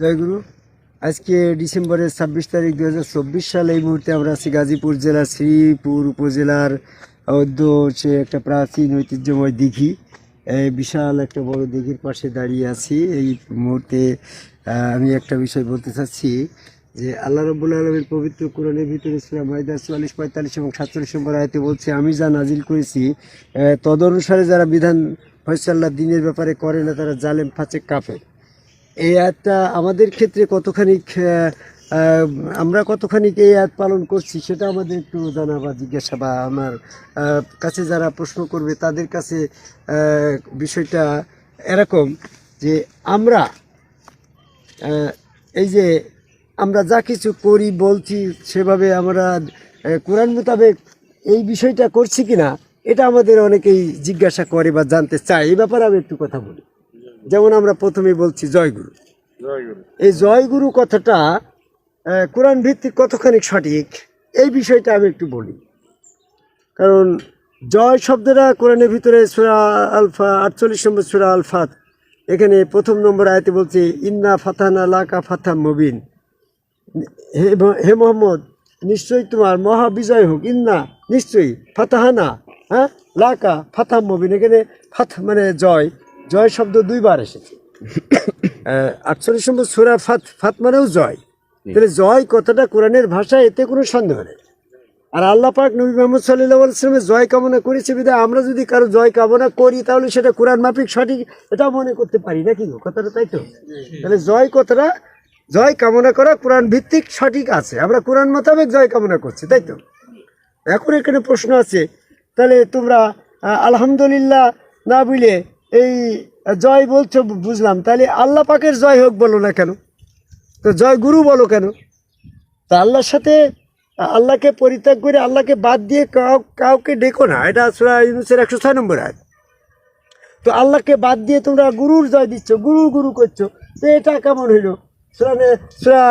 জয়গুরু আজকে ডিসেম্বরের ছাব্বিশ তারিখ দু হাজার চব্বিশ সাল এই মুহূর্তে আমরা আছি গাজীপুর জেলার শ্রীপুর উপজেলার হচ্ছে একটা প্রাচীন ঐতিহ্যময় দিঘি। বিশাল একটা বড় দিঘির পাশে দাঁড়িয়ে আছি। এই মুহূর্তে আমি একটা বিষয় বলতে চাচ্ছি যে আল্লাহ রব্বুল আলমের পবিত্র কোরআনের ভিতরে ছিলাম মাইদার চুয়াল্লিশ, পঁয়তাল্লিশ এবং সাতচল্লিশ নম্বর আয়তে বলছে, আমি যা নাজিল করেছি তদনুসারে যারা বিধান ফয়সাল্লাহ দিনের ব্যাপারে করে না, তারা জালেম ফাঁচে কাফে এই আয়াতটা আমাদের ক্ষেত্রে কতখানি আমরা কতখানি এই আয়াত পালন করছি সেটা আমাদের একটু জানা বা জিজ্ঞাসা বা আমার কাছে যারা প্রশ্ন করবে তাদের কাছে বিষয়টা এরকম যে আমরা এই যে আমরা যা কিছু করি, বলছি, সেভাবে আমরা কোরআন মোতাবেক এই বিষয়টা করছি কিনা, এটা আমাদের অনেকেই জিজ্ঞাসা করে বা জানতে চায়। এই ব্যাপারে আমি একটু কথা বলি। যেমন আমরা প্রথমেই বলছি জয়গুরু। এই জয়গুরু কথাটা কোরআন ভিত্তিক কতখানি সঠিক এই বিষয়টা আমি একটু বলি। কারণ জয় শব্দটা কোরআনের ভিতরে সুরা আলফা আটচল্লিশ নম্বর সুরা আলফাত এখানে প্রথম নম্বর আয়তে বলছে ইন্না ফাতানা লাকা ফাতাম মবিন। হে হে মোহাম্মদ নিশ্চয়ই তোমার মহাবিজয় হোক ইন্না নিশ্চয়ই ফাতাহানা হ্যাঁ? লাকা ফাতাম মবিন এখানে ফাত মানে জয়। জয় শব্দ দুইবার এসেছে। আটচল্লিশ নম্বর সুরা ফাত ফাত মানেও জয় তাহলে জয় কথাটা কোরআনের ভাষায় এতে কোনো সন্দেহ নেই। আর আল্লাহ পাক নবী মোহাম্মদ সাল্লাহ সাল্লামের জয় কামনা করেছে বিধায় আমরা যদি কারও জয় কামনা করি তাহলে সেটা কোরআন মাফিক সঠিক এটা মনে করতে পারি নাকি গো? কথাটা তাই তো? তাহলে জয় কথাটা জয় কামনা করা কোরআন ভিত্তিক সঠিক আছে। আমরা কোরআন মোতাবেক জয় কামনা করছি তাই তো? এখন এখানে প্রশ্ন আছে তাহলে তোমরা আলহামদুলিল্লাহ না বুঝলে এই জয় বলছো বুঝলাম। তাহলে আল্লাহ পাকের জয় হোক বলো না কেন? তো জয় গুরু বলো কেন? তা আল্লাহর সাথে আল্লাহকে পরিত্যাগ করে আল্লাহকে বাদ দিয়ে কাউ, কাউকে ডেকো না। এটা সুরা ইউনুসের একশো ছয় নম্বর আয় তো আল্লাহকে বাদ দিয়ে তোমরা গুরুর জয় দিচ্ছ, গুরু গুরু করছ। তো এটা কেমন হইল? সুরানে সুরা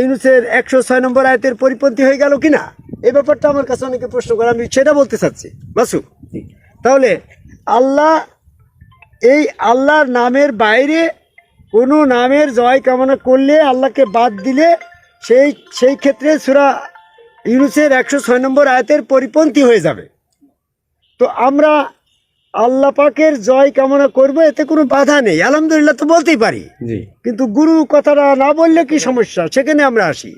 ইউনুসের একশো ছয় নম্বর আয়তের পরিপন্থী হয়ে গেল কি না এই ব্যাপারটা আমার কাছে অনেকে প্রশ্ন করে, আমি সেটা বলতে চাচ্ছি। বাসু, তাহলে আল্লাহ এই আল্লাহর নামের বাইরে কোনো নামের জয় কামনা করলে আল্লাহকে বাদ দিলে সেই সেই ক্ষেত্রে সুরা ইউনুসের একশো ছয় নম্বর আয়াতের পরিপন্থী হয়ে যাবে। তো আমরা আল্লাহ পাকের জয় কামনা করব এতে কোনো বাধা নেই। আলহামদুলিল্লাহ তো বলতেই পারি। কিন্তু গুরু কথাটা না বললে কি সমস্যা? সেখানে আমরা আসি।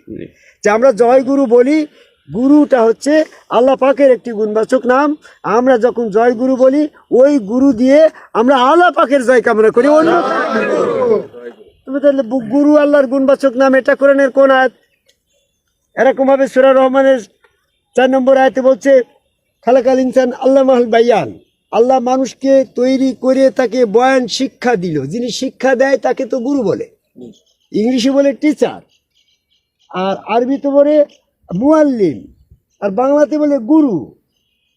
যে আমরা জয় গুরু বলি গুরুটা হচ্ছে আল্লাহ পাকের একটি গুণবাচক নাম। আমরা যখন জয় গুরু বলি ওই গুরু দিয়ে আমরা আল্লাহ পাকের জয় কামনা করি। অন্য তুমি তাহলে গুরু আল্লাহর গুণবাচক নাম এটা কোরআনের কোন আয়াত? এরকম ভাবে সুরা রহমানের চার নম্বর আয়াতে বলছে খালাকাল ইনসান আল্লাহ মাহল বাইয়ান আল্লাহ মানুষকে তৈরি করে তাকে বয়ান শিক্ষা দিল। যিনি শিক্ষা দেয় তাকে তো গুরু বলে। ইংলিশে বলে টিচার আর আরবিতে বলে মুয়াল্লিম আর বাংলাতে বলে গুরু।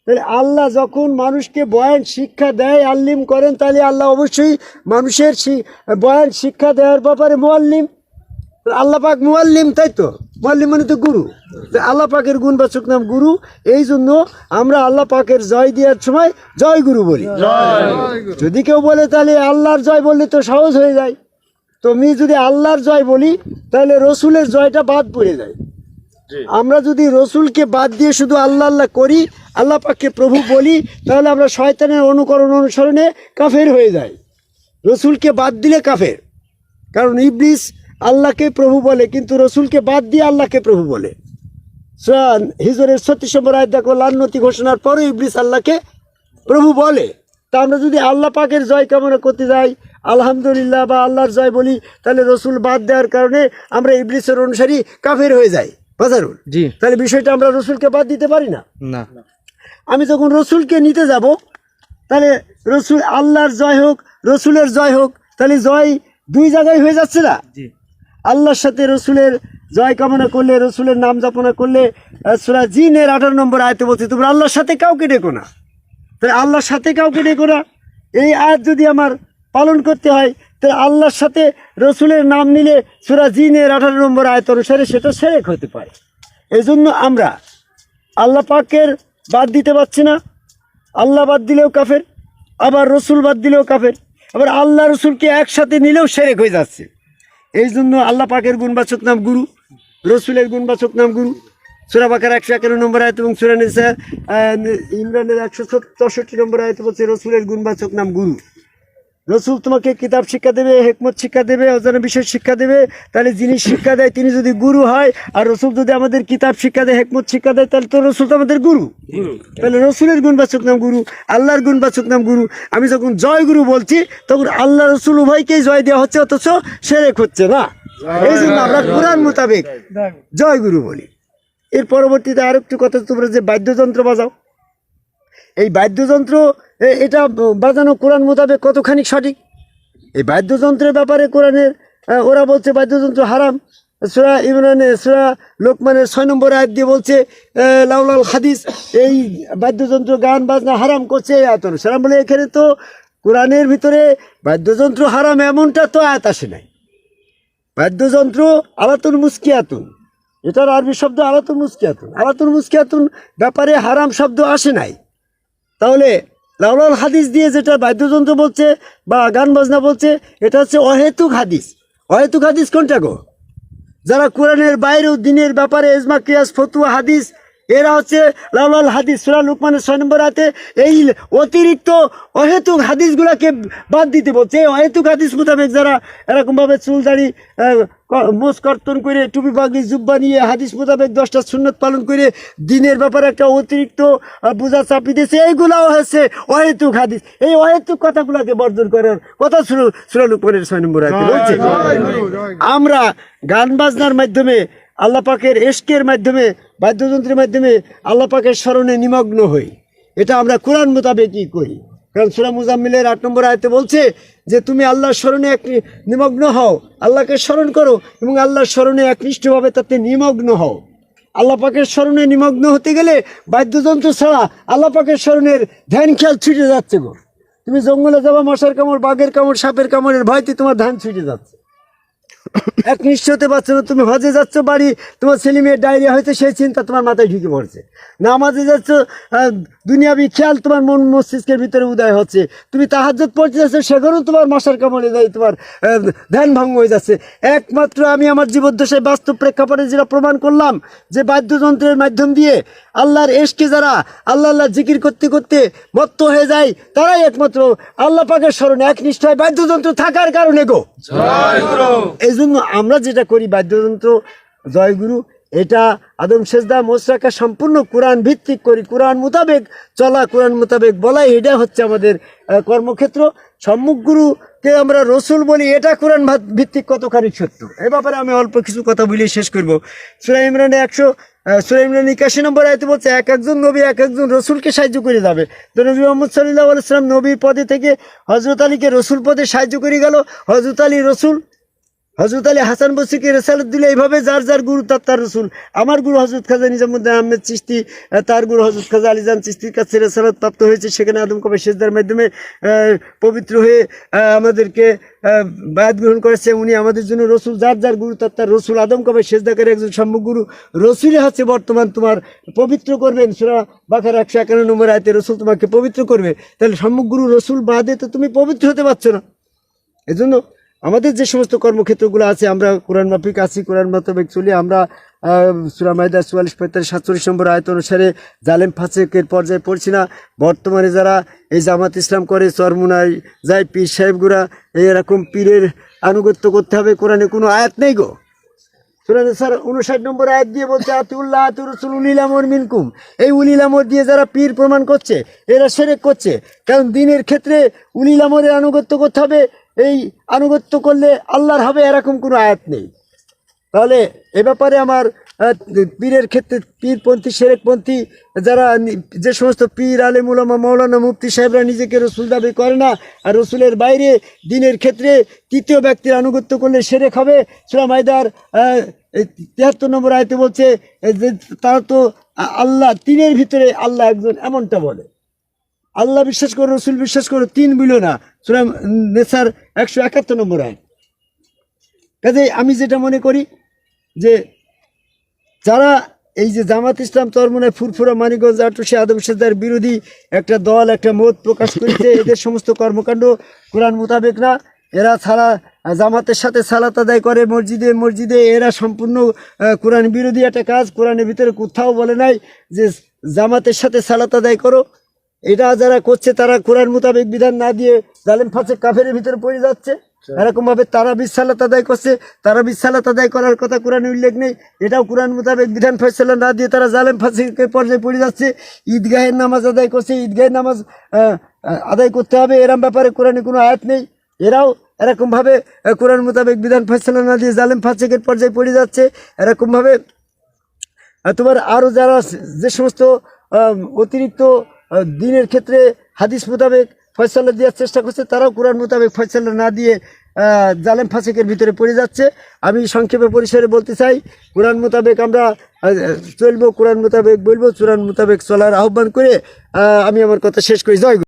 তাহলে আল্লাহ যখন মানুষকে বয়ান শিক্ষা দেয় আল্লিম করেন তাহলে আল্লাহ অবশ্যই মানুষের শি- বয়ান শিক্ষা দেওয়ার ব্যাপারে মুয়াল্লিম। আল্লাহ পাক মুয়াল্লিম তাই তো? মুয়াল্লিম মানে তো গুরু। আল্লাহ পাকের গুণবাচক নাম গুরু। এই জন্য আমরা আল্লাহ পাকের জয় দেওয়ার সময় জয় গুরু বলি। যদি কেউ বলে তাহলে আল্লাহর জয় বললে তো সহজ হয়ে যায়। তো আমি যদি আল্লাহর জয় বলি তাহলে রসুলের জয়টা বাদ পড়ে যায়। আমরা যদি রসুলকে বাদ দিয়ে শুধু আল্লাহ আল্লাহ করি, আল্লাহ পাককে প্রভু বলি, তাহলে আমরা শয়তানের অনুকরণ অনুসরণে কাফের হয়ে যাই। রসুলকে বাদ দিলে কাফের। কারণ ইবলিস আল্লাহকে প্রভু বলে, কিন্তু রসুলকে বাদ দিয়ে আল্লাহকে প্রভু বলে। হিজরের ছত্রিশ নম্বর আয় দেখো, লান্নতি ঘোষণার পরে ইবলিস আল্লাহকে প্রভু বলে। তা আমরা যদি আল্লাহ পাকের জয় কামনা করতে যাই, আলহামদুলিল্লাহ বা আল্লাহর জয় বলি, তাহলে রসুল বাদ দেওয়ার কারণে আমরা ইবলিসের অনুসারী কাফের হয়ে যাই। বাজারুল? জি। তাহলে বিষয়টা আমরা রসুলকে বাদ দিতে পারি না? না। আমি যখন রসুলকে নিতে যাব তাহলে রসুল আল্লাহর জয় হোক রসুলের জয় হোক তাহলে জয় দুই জায়গায় হয়ে যাচ্ছে না? জি। আল্লাহর সাথে রসুলের জয় কামনা করলে রসুলের নাম যাপনা করলে সূরা জিনের আঠারো নম্বর আয়তে বলছে তোমরা আল্লাহর সাথে কাউকে ডেকো না। তাহলে আল্লাহর সাথে কাউকে ডেকো না? এই আয়াত যদি আমার পালন করতে হয় তাহলে আল্লাহর সাথে রসুলের নাম নিলে সুরা জিনের আঠারো নম্বর আয়ত অনুসারে সেটা সেরেক হতে পারে। এই জন্য আমরা আল্লাহ পাকের বাদ দিতে পারছি না। আল্লাহ বাদ দিলেও কাফের, আবার রসুল বাদ দিলেও কাফের, আবার আল্লাহ রসুলকে একসাথে নিলেও সেরেক হয়ে যাচ্ছে। এই জন্য আল্লাহ পাকের গুণবাচক নাম গুরু, রসুলের গুণবাচক নাম গুরু। সুরা বাকার একশো একান্ন নম্বর আয়ত এবং সুরা নিসা ইমরানের একশো চৌষট্টি নম্বর আয়ত বলছে রসুলের গুণবাচক নাম গুরু। রসুল তোমাকে কিতাব শিক্ষা দেবে হেকমত শিক্ষা দেবে অজানা বিষয় শিক্ষা দেবে তাহলে যিনি শিক্ষা দেয় তিনি যদি গুরু হয় আর রসুল যদি আমাদের কিতাব শিক্ষা দেয় হেকমত শিক্ষা দেয় তাহলে তো রসুল তো আমাদের গুরু। তাহলে রসুলের গুণবাচক নাম গুরু আল্লাহর গুণবাচক নাম গুরু। আমি যখন জয় গুরু বলছি তখন আল্লাহ রসুল উভয়কেই জয় দেওয়া হচ্ছে অথচ সেরেক হচ্ছে না। এই জন্য আমরা কোরআন মোতাবেক জয় গুরু বলি। এর পরবর্তীতে আরেকটু কথা তোমরা যে বাদ্যযন্ত্র বাজাও। এই বাদ্যযন্ত্র এটা বাজানো কোরআন মোতাবেক কতখানি সঠিক? এই বাদ্যযন্ত্রের ব্যাপারে কোরআনের ওরা বলছে বাদ্যযন্ত্র হারাম। সুরা ইমরানে সুরা লোকমানের ছয় নম্বর আয়াত দিয়ে বলছে লাউলাল হাদিস, এই বাদ্যযন্ত্র গান বাজনা হারাম করছে এই আয়াত সেরাম বলে, এখানে তো কোরআনের ভিতরে বাদ্যযন্ত্র হারাম এমনটা তো আয়াত আসে নাই। বাদ্যযন্ত্র আলাতুন মুস্কিয়াতুন। এটার আরবি শব্দ আলাতুন মুস্কিয়াতুন। আলাতুন মুস্কিয়াতুন ব্যাপারে হারাম শব্দ আসে নাই। তাহলে লাউলাল হাদিস দিয়ে যেটা বাদ্যযন্ত্র বলছে বা গান বাজনা বলছে, এটা হচ্ছে অহেতুক হাদিস। অহেতুক হাদিস কোনটা গো? যারা কোরআনের বাইরেও দিনের ব্যাপারে এজমা কিয়াস, ফতুয়া, হাদিস, এরা হচ্ছে লাউলাল হাদিস, সুরা লুকমানের ছয় নম্বর হাতে এই অতিরিক্ত অহেতুক হাদিসগুলোকে বাদ দিতে বলছে। এই অহেতুক হাদিস মোতাবেক যারা এরকমভাবে চুল দাড়ি মোজ কর্তন করে টুপি জুব্বা নিয়ে হাদিস মোতাবেক দশটা সুন্নত পালন করে দিনের ব্যাপারে একটা অতিরিক্ত বোঝা চাপি দিয়েছে। এইগুলাও হচ্ছে অহেতুক হাদিস। এই অহেতুক কথাগুলোকে বর্জন করার কথা শুরু সুরা লুকমানের ছয় নম্বর বলছে আমরা গান বাজনার মাধ্যমে আল্লাহ পাকের এশকের মাধ্যমে বাদ্যযন্ত্রের মাধ্যমে আল্লাহ পাকের স্মরণে নিমগ্ন হই। এটা আমরা কোরআন মোতাবেকই করি। কারণ সুরা মুজাম্মিলের আট নম্বর আয়তে বলছে যে তুমি আল্লাহর স্মরণে এক নিমগ্ন হও, আল্লাহকে স্মরণ করো এবং আল্লাহর স্মরণে একনিষ্ঠভাবে তাতে নিমগ্ন হও। আল্লাহ পাকের স্মরণে নিমগ্ন হতে গেলে বাদ্যযন্ত্র ছাড়া আল্লাহ পাকের স্মরণের ধ্যান খেয়াল ছুটে যাচ্ছে গো। তুমি জঙ্গলে যাবা, মশার কামড়, বাঘের কামড়, সাপের কামড়ের ভয়তে তোমার ধ্যান ছুটে যাচ্ছে। এক নিশ্চয় হতে পারছ না তুমি হজে যাচ্ছ বাড়ি তোমার ছেলে মেয়ের ডায়রিয়া হয়েছে সেই চিন্তা তোমার মাথায় ঢুকে পড়ছে। নামাজে যাচ্ছ আহ, দুনিয়াবি খেয়াল তোমার মন মস্তিষ্কের ভিতরে উদয় হচ্ছে। তুমি তাহাজ্জত পড়তে যাচ্ছ সেখানেও তোমার মশার কামড়ে যায় তোমার ধ্যান ভঙ্গ হয়ে যাচ্ছে। একমাত্র আমি আমার জীবদ্দশায় বাস্তব প্রেক্ষাপটে যেটা প্রমাণ করলাম যে বাদ্যযন্ত্রের মাধ্যম দিয়ে আল্লাহর এশকে যারা আল্লাহ আল্লাহ জিকির করতে করতে মত্ত হয়ে যায় তারাই একমাত্র আল্লাহ পাকের স্মরণে একনিষ্ঠ হয় বাদ্যযন্ত্র থাকার কারণে গো। এই জন্য আমরা যেটা করি, বাদ্যযন্ত্র, জয়গুরু, এটা আদম সেজদা, মোসরাকা, সম্পূর্ণ কোরআন ভিত্তিক করি। কোরআন মোতাবেক চলা, কোরআন মোতাবেক বলাই এটা হচ্ছে আমাদের কর্মক্ষেত্র। সম্মুখ গুরুকে আমরা রসুল বলি, এটা কোরআন ভিত্তিক কতখানি সত্য? এ ব্যাপারে আমি অল্প কিছু কথা বলে শেষ করব। সুরা ইমরানে একশো সুরা ইমরান একাশি নম্বর আয়তে বলছে, এক একজন নবী, এক একজন রসুলকে সাহায্য করে যাবে। তো নবী মোহাম্মদ সাল্লাহ আলাইসালাম নবীর পদে থেকে হজরত আলীকে রসুল পদে সাহায্য করে গেল। হজরত আলী রসুল হজরত আলী হাসান বসিকে রেসালত দিলে এইভাবে যার যার গুরু, তার তার রসুল। আমার গুরু হজরত খাজা নিজামুদ্দিন আহমেদ চিস্তি তার গুরু হজরত খাজা আলীজান চিস্তির কাছে রেসালত প্রাপ্ত হয়েছে। সেখানে আদম কবে সেজদার মাধ্যমে পবিত্র হয়ে আমাদেরকে বায়াত গ্রহণ করেছে। উনি আমাদের জন্য রসুল, যার যার গুরু, তার তার রসুল। আদম কবে সেজদাকারী একজন সম্মুখ গুরু। রসুলই হচ্ছে বর্তমান তোমার পবিত্র করবেন। সুরা বাখার একশো একান্ন নম্বর আয়তে রসুল তোমাকে পবিত্র করবে। তাহলে সম্মুখ গুরু, রসুল বাদে তো তুমি পবিত্র হতে পারছ না। এজন্য আমাদের যে সমস্ত কর্মক্ষেত্রগুলো আছে, আমরা কোরআন মাফিক আছি, কোরআন মোতাবেক চলি, আমরা সুরা মাইদা চুয়াল্লিশ, পঁয়তাল্লিশ, সাতচল্লিশ নম্বর আয়ত অনুসারে জালেম ফাঁসেকের পর্যায়ে পড়ছি না। বর্তমানে যারা এই জামাত ইসলাম করে, চরমুনায় যায়, পীর সাহেবগুরা, এরকম পীরের আনুগত্য করতে হবে, কোরআনে কোনো আয়াত নেই গো। সুরানে স্যার উনষাট নম্বর আয়াত দিয়ে বলছে আতিউল্লাহ আতু রসুল উলিলামর মিনকুম। এই উলিলামর দিয়ে যারা পীর প্রমাণ করছে, এরা সেরেক করছে। কারণ দিনের ক্ষেত্রে উলিলামরের আনুগত্য করতে হবে এই আনুগত্য করলে আল্লাহর হবে এরকম কোনো আয়াত নেই। তাহলে এ ব্যাপারে আমার পীরের ক্ষেত্রে, পীরপন্থী, সেরেকপন্থী, যারা যে সমস্ত পীর, আলেম, উলামা মৌলানা মুফতি সাহেবরা নিজেকে রসুল দাবি করে না, আর রসুলের বাইরে দিনের ক্ষেত্রে তৃতীয় ব্যক্তির আনুগত্য করলে সেরেক হবে, সুরা মাইদার তিয়াত্তর নম্বর আয়তে বলছে, যে তারা তো আল্লাহ তিনের ভিতরে আল্লাহ একজন এমনটা বলে। আল্লাহ বিশ্বাস করো, রসুল বিশ্বাস করো, তিন বিলো না, সুরা নেসার একশো একাত্তর নম্বর আয় কাজে আমি যেটা মনে করি যে যারা এই যে জামাত ইসলাম চরমনায় ফুরফুরা মানিকগঞ্জ আটুসি আদম সেদার বিরোধী একটা দল, একটা মত প্রকাশ করেছে, এদের সমস্ত কর্মকাণ্ড কোরআন মোতাবেক না, এরা ছাড়া জামাতের সাথে সালাত আদায় করে মসজিদে মসজিদে এরা সম্পূর্ণ কোরআন বিরোধী একটা কাজ, কোরআনের ভিতরে কোথাও বলে নাই যে জামাতের সাথে সালাত আদায় করো। এটা যারা করছে তারা কোরআন মোতাবেক বিধান না দিয়ে জালেম ফাঁসে কাফের ভিতরে পড়ে যাচ্ছে। এরকম ভাবে তারা বিশালাত আদায় করছে তারা বিশালাত আদায় করার কথা কোরআনে উল্লেখ নেই। এটাও কোরআন মোতাবেক বিধান ফয়সলা না দিয়ে তারা জালেম ফাঁসিকে পর্যায়ে পড়ে যাচ্ছে। ঈদগাহের নামাজ আদায় করছে ঈদগাহের নামাজ আদায় করতে হবে। এরম ব্যাপারে কোরআনে কোনো আয়াত নেই। এরাও এরকমভাবে কোরআন মোতাবেক বিধান ফয়সলা না দিয়ে জালেম ফাঁসিকের পর্যায়ে পড়ে যাচ্ছে। এরকমভাবে তোমার আরও যারা যে সমস্ত অতিরিক্ত দিনের ক্ষেত্রে হাদিস মোতাবেক ফয়সালা দেওয়ার চেষ্টা করছে, তারাও কোরআন মোতাবেক ফয়সালা না দিয়ে জালেম ফাঁসেকের ভিতরে পড়ে যাচ্ছে আমি সংক্ষেপে পরিসরে বলতে চাই, কোরআন মোতাবেক আমরা চলবো, কোরআন মোতাবেক বলব কোরআন মোতাবেক চলার আহ্বান করে আমি আমার কথা শেষ করি জয়।